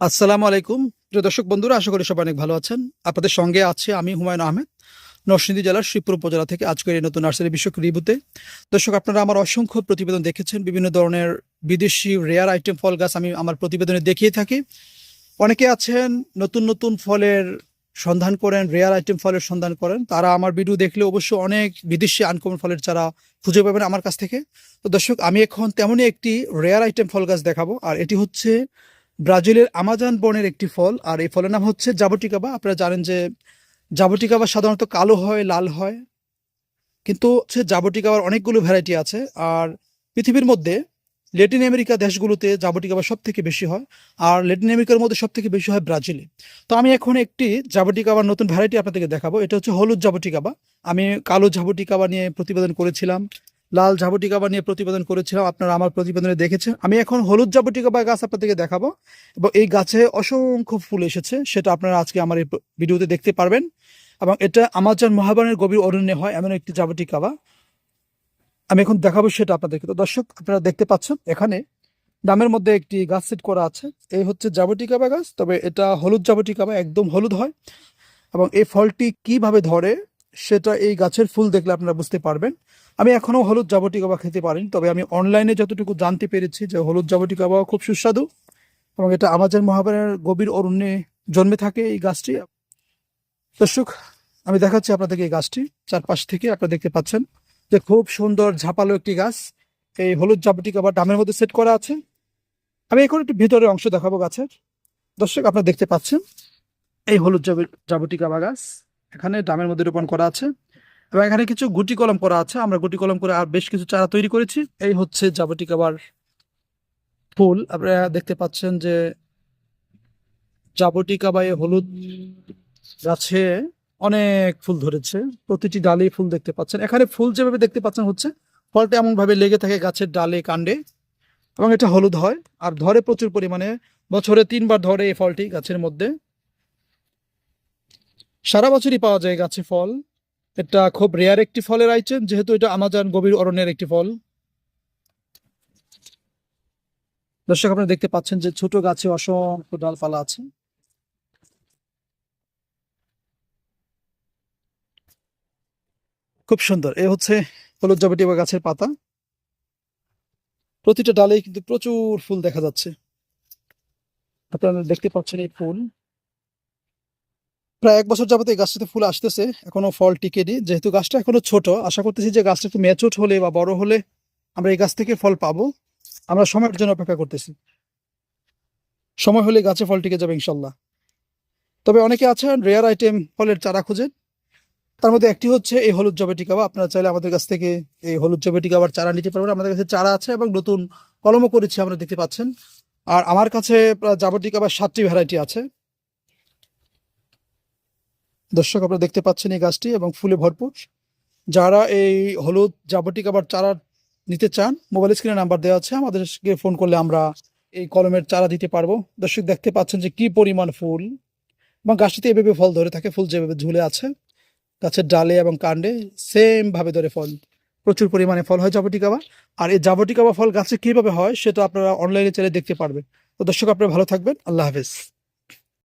আসসালামু আলাইকুম। প্রিয় দর্শক বন্ধুরা, আশা করি সবাই অনেক ভালো আছেন। আপনাদের সঙ্গে আছে আমি হুমায়ুন আহমেদ, নরসিংদী জেলার শ্রীপুর উপজেলা থেকে আজকের এই নতুন নার্সারি বিষয়ক রিভিউতে। দর্শক, আপনারা আমার অসংখ্য প্রতিবেদন দেখেছেন, বিভিন্ন ধরনের বিদেশি রেয়ার আইটেম ফল গাছ আমি আমার প্রতিবেদনে দেখিয়ে থাকি। অনেকে আছেন, নতুন নতুন ফলের সন্ধান করেন রেয়ার আইটেম ফলের সন্ধান করেন, তারা আমার ভিডিও দেখলে অবশ্য অনেক বিদেশি আনকমন ফলের চারা খুঁজে পাবেন আমার কাছ থেকে। তো দর্শক, আমি এখন তেমনই একটি রেয়ার আইটেম ফল গাছ দেখাবো, আর এটি হচ্ছে ব্রাজিলের আমাজন বনের একটি ফল, আর এই ফলের নাম হচ্ছে জাবটিকাবা। আপনারা জানেন যে জাবটিকাবা সাধারণত কালো হয়, লাল হয়, কিন্তু হচ্ছে জাবটিকাবার অনেকগুলো ভ্যারাইটি আছে, আর পৃথিবীর মধ্যে ল্যাটিন আমেরিকা দেশগুলোতে জাবটিকাবা সব থেকে বেশি হয়, আর ল্যাটিন আমেরিকার মধ্যে সব থেকে বেশি হয় ব্রাজিলে। তো আমি এখন একটি জাবটিকাবার নতুন ভ্যারাইটি আপনাদেরকে দেখাবো, এটা হচ্ছে হলুদ জাবটিকাবা। আমি কালো জাবটিকাবা নিয়ে প্রতিবেদন করেছিলাম লাল জাবটিকাবা নিয়ে প্রতিবেদন করেছিলাম, আপনারা আমার প্রতিবেদনে দেখেছেন। আমি এখন হলুদ জাবটিকাবা গাছ আপনাদেরকে দেখাবো। এবং এই গাছে অসংখ্য ফুল এসেছে, সেটা আপনারা আজকে আমার এই ভিডিওতে দেখতে পারবেন। এবং এটা আমাজন মহাবানের গভীর অরণ্যে হয়, এমন একটি জাবটিকাবা আমি এখন দেখাবো সেটা আপনাদেরকে। তো দর্শক, আপনারা দেখতে পাচ্ছেন, এখানে দামের মধ্যে একটি গাছ সেট করা আছে। এই হচ্ছে জাবটিকাবা গাছ, তবে এটা হলুদ জাবটিকাবা একদম হলুদ হয়। এবং এই ফলটি কীভাবে ধরে, সেটা এই গাছের ফুল দেখলে আপনারা বুঝতে পারবেন। আমি এখনও হলুদ জাবটিকাবা খেতে পারিনি, তবে আমি অনলাইনে যতটুকু জানতে পেরেছি যে হলুদ জাবটিকাবা খুব সুস্বাদু এবং এটা আমাজন মহাবানের গভীর অরণ্যে জন্মে থাকে এই গাছটি। দর্শক, আমি দেখাচ্ছি আপনাদেরকে এই গাছটি, চারপাশ থেকে আপনারা দেখতে পাচ্ছেন যে খুব সুন্দর ঝাপালো একটি গাছ। এই হলুদ জাবটিকাবা ডামের মধ্যে সেট করা আছে। আমি এখন একটু ভিতরের অংশ দেখাবো গাছের। দর্শক, আপনারা দেখতে পাচ্ছেন এই হলুদ জাব- জাবটিকাবা গাছ, এখানে ডামের মধ্যে রোপণ করা আছে। এবং এখানে কিছু গুটি কলম করা আছে। আমরা গুটি কলম করে আর বেশ কিছু চারা তৈরি করেছি। এই হচ্ছে জাবটিকাবার ফুল। আপনারা দেখতে পাচ্ছেন যে জাবটিকাবা এই হলুদ গাছে অনেক ফুল ধরেছে। প্রতিটি ডালে ফুল দেখতে পাচ্ছেন। এখানে ফুল যেভাবে দেখতে পাচ্ছেন হচ্ছে, ফলটা এমন ভাবে লেগে থাকে গাছের ডালে, কাণ্ডে এবং এটা হলুদ হয় আর ধরে প্রচুর পরিমাণে। বছরে তিনবার ধরে এই ফলটি গাছের মধ্যে। সারা বছরই পাওয়া যায় গাছে ফল। এটা খুব রেয়ার একটি ফলের আইটেম যেহেতু এটা আমাজন গভীর অরণ্যের একটি ফল। দর্শক, আপনারা দেখতে পাচ্ছেন যে ছোট গাছে অসংখ্য ডালপালা আছে। খুব সুন্দর। এ হচ্ছে হলুদ জাবটিবা গাছের পাতা। প্রতিটা ডালেই কিন্তু প্রচুর ফুল দেখা যাচ্ছে। আপনারা দেখতে পাচ্ছেন এই ফুল। প্রায় এক বছর যাবত এই গাছটাতে ফুল আসতেছে। এখনও ফল টিকেনি। যেহেতু গাছটা এখনও ছোট, আশা করতেছি যে গাছটা একটু ম্যাচুট হলে বা বড় হলে আমরা এই গাছ থেকে ফল পাবো। আমরা সময়ের জন্য অপেক্ষা করতেছি। সময় হলে গাছে ফল টিকে যাবে ইনশাল্লাহ। তবে অনেকে আছেন রেয়ার আইটেম ফলের চারা খুঁজেন। তার মধ্যে একটি হচ্ছে এই হলুদ জবেটিকাবা আপনারা চাইলে আমাদের কাছ থেকে এই হলুদ জবেটিকাবার চারা নিতে পারবেন। আমাদের কাছে চারা আছে এবং নতুন কলমও করেছি, আমরা দেখতে পাচ্ছেন। আর আমার কাছে জাবটিকাবার সাতটি ভ্যারাইটি আছে। দর্শক আপনারা দেখতে পাচ্ছেন এই গাছটি এবং ফুলে ভরপুর। যারা এই হলুদ জাবটিকাবার চারা নিতে চান মোবাইল স্ক্রিনে নাম্বার দেওয়া আছে, আমাদেরকে ফোন করলে আমরা এই কলমের চারা দিতে পারব। দর্শক দেখতে পাচ্ছেন যে কি পরিমাণ ফুল এবং গাছটিতে এভাবে ফল ধরে থাকে, ফুল যেভাবে ঝুলে আছে, গাছের ডালে এবং কাণ্ডে সেম ভাবে ধরে ফল, প্রচুর পরিমাণে ফল হয় জাবটিকাবা আর এই জাবটিকাবা ফল গাছে কীভাবে হয়, সেটা আপনারা অনলাইনে চাইলে দেখতে পারবেন। তো দর্শক আপনারা ভালো থাকবেন, আল্লাহ হাফেজ।